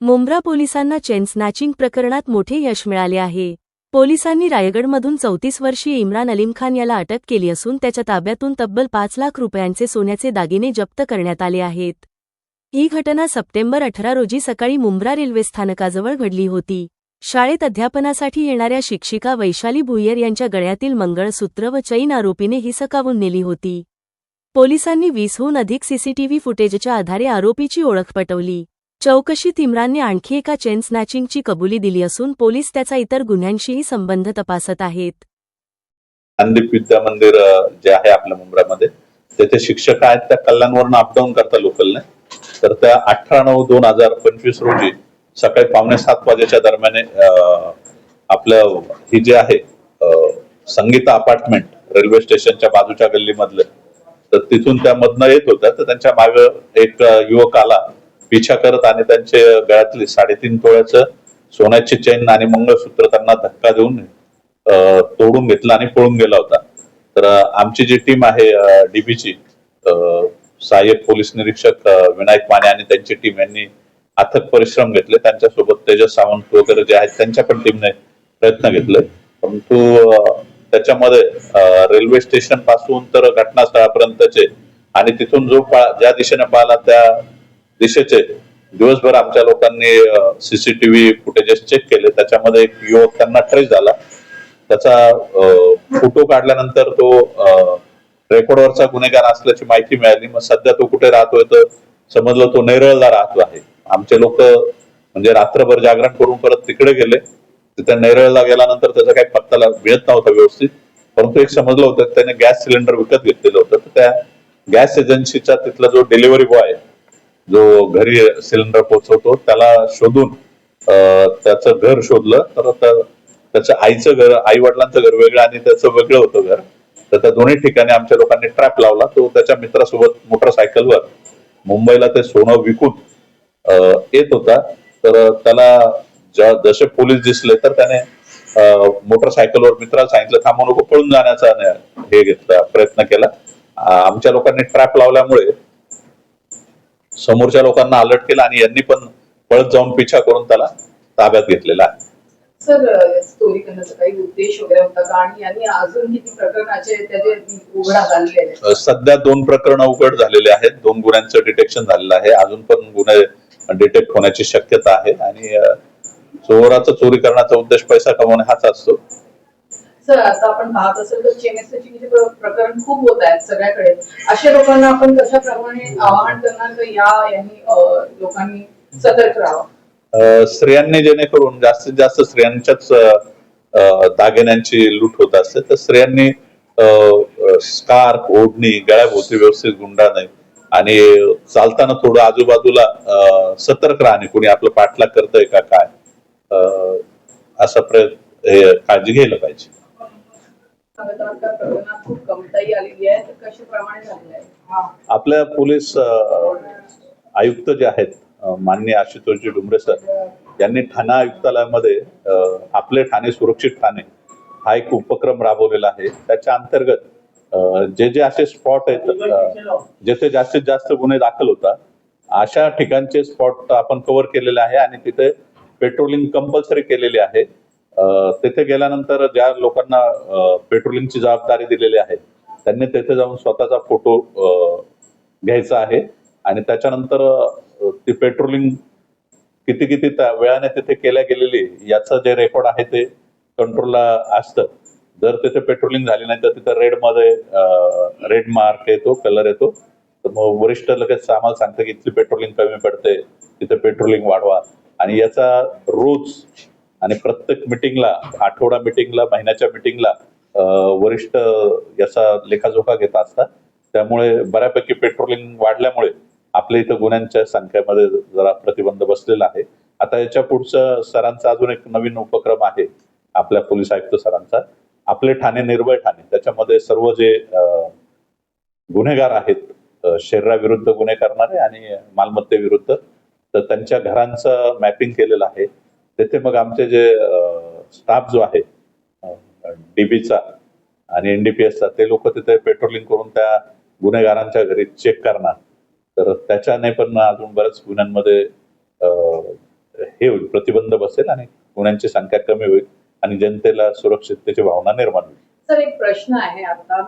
मुंब्रा पोलिसांना chain snatching प्रकरणात मोठे यश मिळाले आहे. पोलिसांनी रायगडमधून चौतीस वर्षीय इम्रान अलीम खान याला अटक केली असून त्याच्या ताब्यातून तब्बल पाच लाख रुपयांचे सोन्याचे दागिने जप्त करण्यात आले आहेत. ही घटना सप्टेंबर अठरा रोजी सकाळी मुंब्रा रेल्वे स्थानकाजवळ घडली होती. शाळेत अध्यापनासाठी येणाऱ्या शिक्षिका वैशाली भुय्यर यांच्या गळ्यातील मंगळसूत्र व चैन आरोपीने ही सकावून नेली होती. पोलिसांनी वीसहून अधिक सीसीटीव्ही फुटेजच्या आधारे आरोपीची ओळख पटवली. चौकशीत इम्रानने आणखी एका चेन स्नॅचिंगची कबुली दिली असून पोलीस त्याचा इतर गुन्ह्यांशीही संबंध तपासत आहेत. ज्ञानदीप विद्या मंदिर जे आहे आपल्या मुंबईमध्ये तेथे शिक्षक आहेत त्या कल्याणवरून अपडाऊन करता लोकलने. तर त्या अठरा नऊ दोन हजार पंचवीस रोजी सकाळी पावणे सात वाजेच्या दरम्यान आपलं ही जे आहे संगीता अपार्टमेंट रेल्वे स्टेशनच्या बाजूच्या गल्लीमधलं तर तिथून त्या मधनं येत होत्या. तर त्यांच्या मागे एक युवक आला पिछा करत आणि त्यांचे गळ्यातली साडेतीन तोळ्याचं सोन्याची चैन आणि मंगळसूत्र त्यांना धक्का देऊन तोडून घेतला आणि पळून गेला होता. तर आमची जी टीम आहे डीबीची सहाय्यक पोलीस निरीक्षक विनायक माने आणि त्यांची टीम यांनी अथक परिश्रम घेतले. त्यांच्यासोबत तेजस सावंत वगैरे जे आहेत त्यांच्या पण टीमने प्रयत्न घेतले. परंतु त्याच्यामध्ये रेल्वे स्टेशनपासून तर घटनास्थळापर्यंतचे आणि तिथून जो पा- ज्या दिशेने पाहिला त्या दिशेचे. दिवसभर आमच्या लोकांनी सीसीटीव्ही फुटेजेस चेक केले. त्याच्यामध्ये एक युवक त्यांना ट्रेस झाला. त्याचा फोटो काढल्यानंतर तो रेकॉर्डवरचा गुन्हेगार असल्याची माहिती मिळाली. मग सध्या तो कुठे राहतोय तर समजलं तो नेरळला राहतो आहे. आमचे लोक म्हणजे रात्रभर जागरण करून परत तिकडे गेले. तिथे नेरळला गेल्यानंतर त्याचा काही पत्ताला मिळत नव्हता व्यवस्थित. परंतु एक समजलं होतं त्याने गॅस सिलेंडर विकत घेतलेलं होतं. तर त्या गॅस एजन्सीचा तिथला जो डिलिव्हरी बॉय जो घरी सिलेंडर पोहोचवतो त्याला शोधून त्याचं घर शोधलं तर त्याच्या आईचं घर आई वडिलांचं घर वेगळं आणि त्याचं वेगळं होतं घर. तर त्या दोन्ही ठिकाणी आमच्या लोकांनी ट्रॅप लावला. तो त्याच्या मित्रासोबत मोटरसायकलवर मुंबईला ते सोनं विकून येत होता. तर त्याला ज्या- जसे पोलीस दिसले तर त्याने मोटरसायकलवर मित्राला सांगितलं थांबू नको पळून जाण्याचा हे घेतला प्रयत्न केला. आमच्या लोकांनी ट्रॅप लावल्यामुळे समोरच्या लोकांना अलर्ट केला आणि यांनी पण पळत जाऊन पिछा करून त्याला ताब्यात घेतलेला आहे. सर स्टोरी करण्याचा काही उद्देश वगैरे होता का? आणि यांनी अजून किती प्रकरणाचे त्याचे उघडा झालेले आहेत? अ, सध्या दोन प्रकरण उघड झालेले आहेत. दोन गुन्ह्यांचं डिटेक्शन झालेलं आहे. अजून पण गुन्हे डिटेक्ट होण्याची शक्यता आहे. आणि चोराचा चोरी करण्याचा उद्देश पैसा कमवणे हाच असतो. सर असं आपण पाहत असेल तर चेनेसचे प्रकरण खूप होत आहेत सगळ्याकडे. अशा लोकांना आपण कशाप्रमाणे आवाहन करणार तर या यांनी लोकांनी सतर्क राहावं? स्त्रियांनी जेणेकरून जास्तीत जास्त स्त्रियांच्याच दागिन्यांची लूट होत असते तर स्त्रियांनी स्कार्फ ओढणी गळ्याभोवती व्यवस्थित गुंडा नाही. आणि चालताना थोडं आजूबाजूला सतर्क राहणे कोणी आपलं पाठलाग करतंय का काय? असा प्रयत्न काळजी घ्यायला पाहिजे सांगत आहात का प्रकरणात खूप कमताई आलेली आहे तर कशा प्रमाणे झालेलं आहे. आपल्या पोलीस आयुक्त जे आहेत अ, माननीय आशुतोषजी डुंबरे सर यांनी ठाणे आयुक्तालयामध्ये आपले ठाणे सुरक्षित ठाणे हा एक उपक्रम राबवलेला आहे. त्याच्या अंतर्गत जे जे असे स्पॉट आहेत जेथे जास्तीत जास्त गुन्हे दाखल होतात अशा ठिकाणचे स्पॉट आपण कव्हर केलेले आहे आणि तिथे पेट्रोलिंग कंपल्सरी केलेली आहे. तेथे गेल्यानंतर ज्या लोकांना पेट्रोलिंगची जबाबदारी दिलेली आहे त्यांनी तिथे जाऊन स्वतःचा फोटो घ्यायचा आहे आणि त्याच्यानंतर ती पेट्रोलिंग किती किती त्या वेळाने तिथे केल्या गेलेली याचं जे रेकॉर्ड आहे ते कंट्रोलला असतं. जर तिथे पेट्रोलिंग झाली नाही तर तिथे रेडमध्ये रेड मार्क येतो कलर येतो. तर मग वरिष्ठ लगेच आम्हाला सांगतं की इथली पेट्रोलिंग कमी पडते तिथे पेट्रोलिंग वाढवा. आणि याचा रोज आणि प्रत्येक मिटिंगला आठवडा मिटिंगला महिन्याच्या मिटिंगला वरिष्ठ याचा लेखाजोखा घेत असतात. त्यामुळे बऱ्यापैकी पेट्रोलिंग वाढल्यामुळे आपल्या इथं गुन्ह्यांच्या संख्येमध्ये जरा प्रतिबंध बसलेला आहे. आता याच्या पुढचं सरांचा अजून एक नवीन उपक्रम आहे आपल्या पोलीस आयुक्त सरांचा. आपले ठाणे निर्भय ठाणे त्याच्यामध्ये सर्व जे गुन्हेगार आहेत शरीराविरुद्ध गुन्हे करणारे आणि मालमत्तेविरुद्ध तर त्यांच्या घरांचं मॅपिंग केलेलं आहे. तेथे मग आमचे जे स्टाफ जो आहे डीबीचा आणि एनडीपीएसचा ते लोक तिथे पेट्रोलिंग करून त्या गुन्हेगारांच्या घरी चेक करणार. तर त्याच्याने पण अजून बऱ्याच गुन्ह्यांमध्ये हे होईल प्रतिबंध बसेल आणि गुन्ह्यांची संख्या कमी होईल आणि जनतेला सुरक्षिततेची भावना निर्माण होईल. सर एक प्रश्न आहे आता.